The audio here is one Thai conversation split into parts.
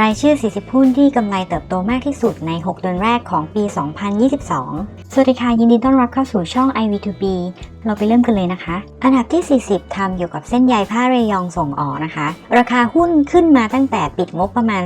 รายชื่อ 40 หุ้นที่กำไรเติบโตมากที่สุดใน 6 เดือนแรกของปี 2022 สวัสดีค่ะ ยินดีต้อนรับเข้าสู่ช่อง iV2B เราไปเริ่มกันเลยนะคะ อันดับที่ 40 ทำเกี่ยวกับเส้นใยผ้าเรยองส่งออกนะคะ ราคาหุ้นขึ้นมาตั้งแต่ปิดงบประมาณ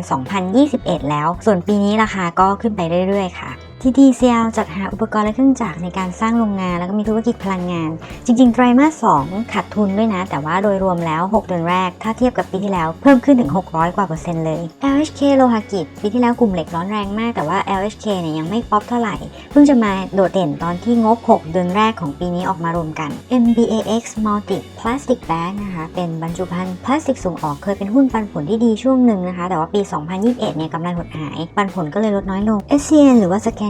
2021 แล้ว ส่วนปีนี้ราคาก็ขึ้นไปเรื่อยๆ ค่ะ ที่ TCL จัดหาอุปกรณ์และเครื่องจักรในการสร้างโรงงาน แล้วก็มีธุรกิจพลังงาน จริง ๆ ไตรมาส 2 ขาดทุนด้วยนะ แต่ว่าโดยรวมแล้ว 6 เดือนแรก ถ้าเทียบกับปีที่แล้วเพิ่มขึ้นถึง 600 กว่าเปอร์เซ็นต์เลย LHK โลหะกิจ ปีที่แล้วกลุ่มเหล็กร้อนแรงมาก แต่ว่า LHK เนี่ยยังไม่ป๊อปเท่าไหร่ เพิ่งจะมาโดดเด่นตอนที่งบ 6 เดือนแรกของปีนี้ออกมารวมกัน MBAX Multi Plastic Bag นะคะเป็นบรรจุภัณฑ์พลาสติกส่งออกเคยเป็นหุ้นปันผลที่ดีช่วงหนึ่งนะคะแต่ว่าปี 2021 เนี่ยกำไรหดหายปันผลก็เลยลดน้อยลง SCN หรือว่า Scan Inter น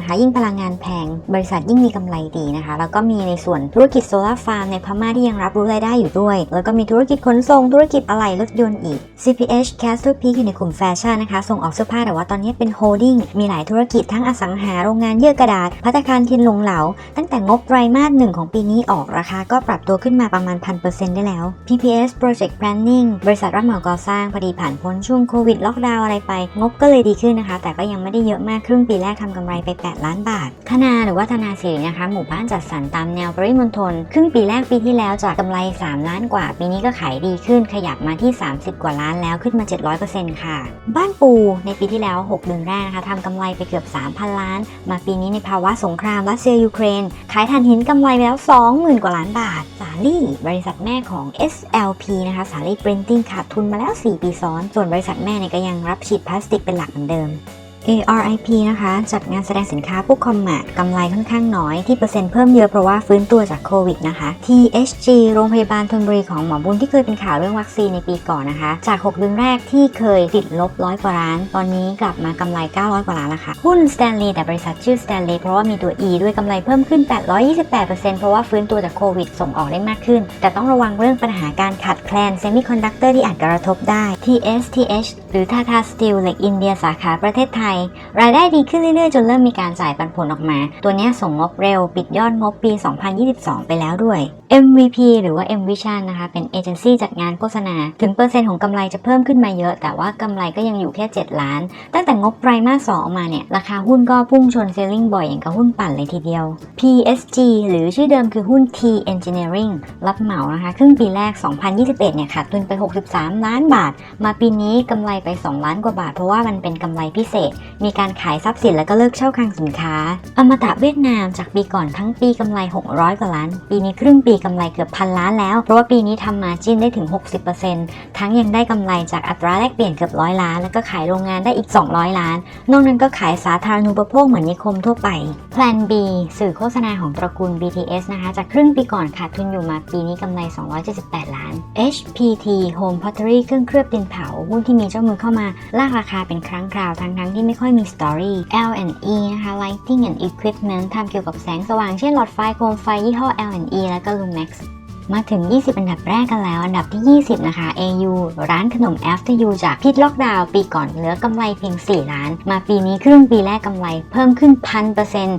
ะคะ ยิ่งพลังงานแพง บริษัทยิ่งมีกำไรดีนะคะ แล้วก็มีในส่วนธุรกิจโซลาร์ฟาร์มในพม่าที่ยังรับรู้รายได้อยู่ด้วย แล้วก็มีธุรกิจขนส่งธุรกิจอะไหล่รถยนต์อีก CPH Castle Peak อยู่ในกลุ่มแฟชั่นนะคะ ส่งออกเสื้อผ้าแต่ว่าตอนนี้เป็นโฮลดิ้งมีหลายธุรกิจทั้งอสังหาโรงงานเยื่อกระดาษพัตตาคารทียนหลงเหลา ตั้งแต่งบไตรมาสหนึ่งของปีนี้ออกราคาก็ปรับตัวขึ้นมาประมาณพันเปอร์เซ็นต์ได้แล้ว PPS Project Planning บริษัทรับเหมาก่อสร้างพอดีผ่านพ้นช่วงโควิดล็อกดาวน์อะไรไป งบก็เลยดีขึ้นนะคะ แต่ก็ยังไม่ได้เยอะมากครึ่งปีแรกทำกำไรไป 8 ล้านบาท ธนาหรือว่าธนาสิรินะคะ หมู่บ้านจัดสรรตามแนวปริมณฑลครึ่งปีแรกปีที่แล้วจากกำไร 3 ล้านกว่า ปีนี้ก็ขายดีขึ้นขยับมาที่ 30 กว่าล้านแล้วขึ้นมา 700%ค่ะ บ้านปูในปีที่แล้ว 6 เดือนแรกนะคะทำกำไรไปเกือบ 3,000 ล้าน มาปีนี้ในภาวะสงครามรัสเซียยูเครน ขายถ่านหินกำไรไปแล้ว 20,000 กว่าล้านบาท สาลี่ บริษัทแม่ของ SLP นะคะ สาลี่ปรินติ้งขาดทุนมาแล้ว 4 ปีซ้อน ส่วนบริษัทแม่เนี่ยก็ยังรับฉีดพลาสติกเป็นหลักเหมือนเดิม ARIP นะคะ จัดงานแสดงสินค้าพวกคอมมาดกำไรค่อนข้างน้อยที่เปอร์เซ็นต์เพิ่มเยอะเพราะว่าฟื้นตัวจากโควิดนะคะ THG โรงพยาบาลธนบุรีของหมอบุญที่เคยเป็นข่าวเรื่องวัคซีนในปีก่อนนะคะ จาก 6 เดือนแรกที่เคยติดลบร้อยกว่าล้าน ตอนนี้กลับมากำไร 900 กว่าล้านแล้วค่ะ หุ้น Stanley แต่บริษัทชื่อ Stanley เพราะว่ามีตัว E ด้วยกำไรเพิ่มขึ้น 828%เพราะว่าฟื้นตัวจากโควิดส่งออกได้มากขึ้น แต่ต้องระวังเรื่องปัญหาการขาดแคลนเซมิคอนดักเตอร์ที่อาจกระทบได้ TSTH หรือ Tata Steel เหล็กอินเดียสาขาประเทศไทยรายได้ดีขึ้นเรื่อยๆ จนเริ่มมีการจ่ายปันผลออกมา ตัวนี้ส่งงบเร็ว ปิดยอดงบปี 2022 ไปแล้วด้วย MVP หรือว่า M Vision นะคะ เป็นเอเจนซี่จัดงานโฆษณา ถึงเปอร์เซ็นต์ของกำไรจะเพิ่มขึ้นมาเยอะ แต่ว่ากำไรก็ยังอยู่แค่ 7 ล้าน ตั้งแต่งบไตรมาส2ออกมาเนี่ย ราคาหุ้นก็พุ่งชนเซลลิงบ่อยอย่างกับหุ้นปั่นเลยทีเดียว PSG หรือชื่อเดิมคือหุ้น T Engineering รับเหมานะคะ ครึ่งปีแรก 2021 เนี่ยขาดทุนไป 63 ล้านบาท มาปีนี้กำไรไป 2 ล้านกว่าบาท เพราะว่ามันเป็นกำไรพิเศษ มีการขายทรัพย์สินแล้วก็เลิกเช่าคลังสินค้า อมตะเวียดนามจากปีก่อนทั้งปีกำไร 600 กว่าล้าน ปีนี้ครึ่งปีกำไรเกือบพันล้านแล้ว เพราะว่าปีนี้ทำมาจิ้นได้ถึง 60%ทั้งยังได้กำไรจากอัตราแลกเปลี่ยนเกือบร้อยล้าน แล้วก็ขายโรงงานได้อีก 200 ล้าน นอกนั้นก็ขายสาธารณูปโภคเหมือนนิคมทั่วไป Plan B สื่อโฆษณาของตระกูล BTS นะคะ จากครึ่งปีก่อนขาดทุนอยู่มาปีนี้กำไร 278 ล้าน HPT Home Pottery เครื่องเคลือบดินเผาหุ้นที่มีเจ้ามือเข้ามาลากราคาเป็นครั้งคราวทั้งทั้งๆที่ไม่ค่อยมีสตอรี่ L&E นะคะ Lighting and Equipment ทำเกี่ยวกับแสงสว่างเช่นหลอดไฟโคมไฟยี่ห้อ L&E แล้วก็ next มาถึง 20 อันดับแรกกันแล้ว อันดับที่ 20 นะคะ AU ร้านขนม After You จากพิษล็อกดาวน์ปีก่อนเหลือกำไรเพียง 4 ล้าน มาปีนี้ครึ่งปีแรกกำไร เพิ่มขึ้นพันเปอร์เซ็นต์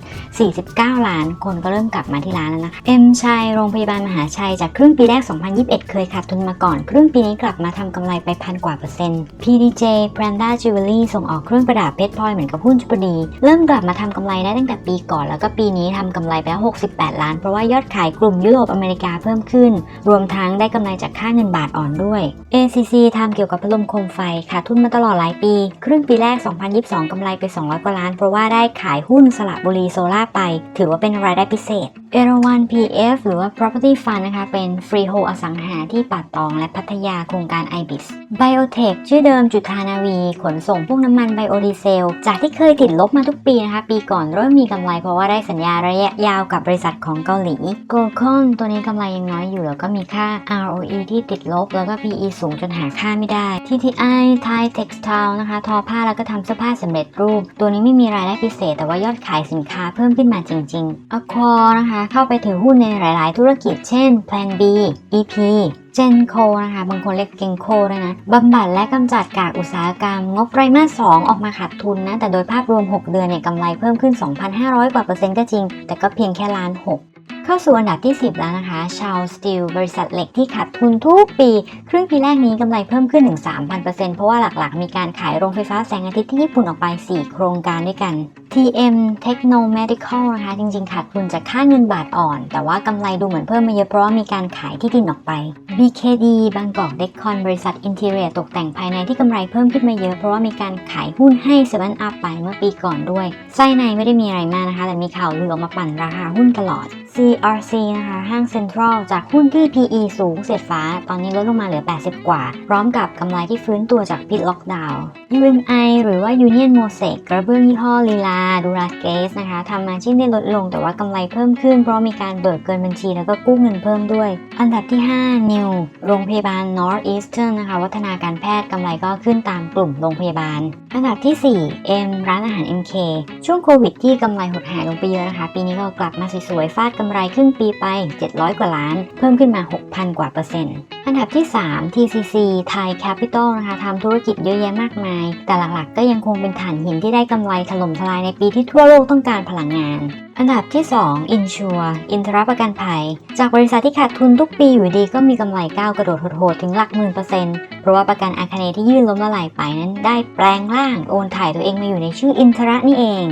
49 ล้าน คนก็เริ่มกลับมาที่ร้านแล้วนะคะ M ชัยโรงพยาบาลมหาชัยจากครึ่งปีแรก 2021 เคยขาดทุนมาก่อน ครึ่งปีนี้กลับมาทำกำไรไปพันกว่าเปอร์เซ็นต์ PDJ Pranda Jewelry ส่งออกเครื่องประดับเพชรพลอยเหมือนกับหุ้นจุบดีเริ่มกลับมาทำกำไรได้ตั้งแต่ปีก่อน แล้วก็ปีนี้ทำกำไรไปแล้ว68 ล้าน เพราะว่ายอดขายกลุ่มยุโรปอเมริกาเพิ่มขึ้นรวมทั้งได้กำไรจากค่าเงินบาทอ่อนด้วย ACC ทำเกี่ยวกับพัดลมโคมไฟขาดทุนมาตลอดหลายปี ครึ่งปีแรก 2022 กำไรไป 200 กว่าล้าน เพราะว่าได้ขายหุ้นสระบุรีโซล่าไป ถือว่าเป็นรายได้พิเศษเอราวัน PF หรือว่า Property Fund นะคะ เป็นฟรีโฮอสังหาที่ป่าตองและพัทยาโครงการ IBIS Biotech ชื่อเดิมจุธานาวี ขนส่งพวกน้ำมันไบโอดีเซล จากที่เคยติดลบมาทุกปีนะคะ ปีก่อนเริ่มมีกำไรเพราะว่าได้สัญญาระยะยาวกับบริษัทของเกาหลี g o c o n ตัวนี้กำไรยังน้อยอยู่แล้วก็มีค่า ROE ที่ติดลบ แล้วก็ PE สูงจนหาค่าไม่ได้ TTI Thai Textile นะคะ ทอผ้าแล้วก็ทำเสื้อผ้าสำเร็จรูป ตัวนี้ไม่มีรายได้พิเศษ แต่ว่ายอดขายสินค้าเพิ่มขึ้นมาจริงๆ Accor นะคะเข้าไปถือหุ้นในหลาย ๆ ธุรกิจเช่น Plan B EP เจนโคนะคะบางคนเรียกเกงโคด้วยนะบำบัดและกำจัดกากอุตสาหกรรม งบไตรมาส 2 ออกมาขาดทุนนะแต่โดยภาพรวม 6 เดือนเนี่ยกำไรเพิ่มขึ้น 2,500 กว่าเปอร์เซ็นต์ก็จริง แต่ก็เพียงแค่ล้าน6เข้าสู่อันดับที่ 10 แล้วนะคะ ชาวสตีลบริษัทเหล็กที่ขาดทุนทุกปี ครึ่งปีแรกนี้กำไรเพิ่มขึ้นถึง 3,000%เพราะว่าหลักๆ มีการขายโรงไฟฟ้าแสงอาทิตย์ที่ญี่ปุ่นออกไป 4 โครงการด้วยกัน TM Techno Medical นะคะจริงๆ ขาดทุนจากค่าเงินบาทอ่อน แต่ว่ากำไรดูเหมือนเพิ่มมาเยอะเพราะมีการขายที่ดินออกไป BKD บางกอกเดคอนบริษัทอินเทอรียตกแต่งภายในที่กำไรเพิ่มขึ้นมาเยอะเพราะว่ามีการขายหุ้นให้7 Up ไปเมื่อปีก่อนด้วยไส้ในไม่ได้มีอะไรมากนะคะ แต่มีข่าวลือออกมาปั่นราคาหุ้นตลอด CRC นะคะ ห้างเซ็นทรัลจากหุ้นที่ PE สูงเสียดฟ้า ตอนนี้ลดลงมาเหลือ 80 กว่า พร้อมกับกำไรที่ฟื้นตัวจากพิษล็อกดาวน์ UMI หรือว่า Union Mosaic กระเบื้องยี่ห้อลีลาดูราเกสนะคะทำมาชิ้นได้ลดลงแต่ว่ากำไรเพิ่มขึ้น เพราะมีการเบิกเกินบัญชีแล้วก็กู้เงินเพิ่มด้วย อันดับที่ 5 New โรงพยาบาล Northeastern นะคะ วัฒนาการแพทย์กำไรก็ขึ้นตามกลุ่มโรงพยาบาล อันดับที่ 4 M ร้านอาหาร MK ช่วงโควิดที่กำไรหดหายลงไปเยอะนะคะ ปีนี้ก็กลับมาสวยๆฟาดกำไรครึ่งปีไป 700 กว่าล้าน เพิ่มขึ้นมา 6,000 กว่าเปอร์เซ็นต์ อันดับที่ 3 TCC Thai Capital นะคะทำธุรกิจเยอะแยะมากมาย แต่หลักๆ ก็ยังคงเป็นฐานหินที่ได้กำไรถล่มทลายในปีที่ทั่วโลกต้องการพลังงาน อันดับที่ 2 Insure อินทรประกันภัย จากบริษัทที่ขาดทุนทุกปีอยู่ดีก็มีกำไรก้าวกระโดดโหดๆถึงหลักหมื่นเปอร์เซ็นต์เพราะว่าประกันอาคเนที่ยื่นล้มละลายไปนั้น ได้แปลงร่างโอนถ่ายตัวเองมาอยู่ในชื่ออินทระนี่เอง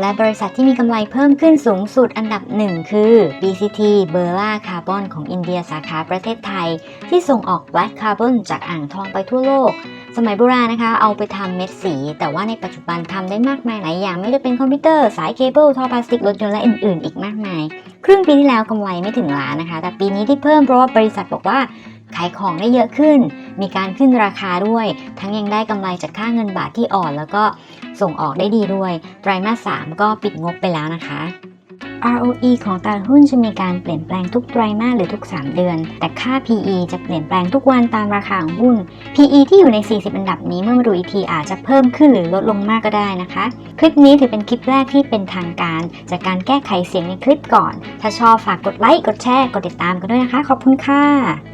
และบริษัทที่มีกำไรเพิ่มขึ้นสูงสุดอันดับหนึ่งคือ BCT b e r l a Carbon ของอินเดียสาขาประเทศไทย ที่ส่งออก Black Carbon จากอ่างทองไปทั่วโลก สมัยโบราณนะคะ เอาไปทำเม็ดสี แต่ว่าในปัจจุบันทำได้มากมายหลายอย่าง ไม่ได้เป็นคอมพิวเตอร์ สายเคเบิลท่อพลาสติก รถยนต์และอื่น ๆ อีกมากมาย ครึ่งปีที่แล้วกำไรไม่ถึงล้านนะคะ แต่ปีนี้ที่เพิ่มเพราะว่าบริษัทบอกว่า ขายของได้เยอะขึ้น มีการขึ้นราคาด้วย ทั้งยังได้กำไรจากค่าเงินบาทที่อ่อน แล้วก็ส่งออกได้ดีด้วย ไตรมาส 3 ก็ปิดงบไปแล้วนะคะ ROE ของตลาดหุ้นจะมีการเปลี่ยนแปลงทุกไตรมาสหรือทุก 3 เดือน แต่ค่า PE จะเปลี่ยนแปลงทุกวันตามราคาของหุ้น PE ที่อยู่ใน 40 อันดับนี้เมื่อมาดูอีกทีอาจจะเพิ่มขึ้นหรือลดลงมากก็ได้นะคะ คลิปนี้ถือเป็นคลิปแรกที่เป็นทางการ จากการแก้ไขเสียงในคลิปก่อน ถ้าชอบฝากกดไลค์ กดแชร์ กดติดตามกันด้วยนะคะ ขอบคุณค่ะ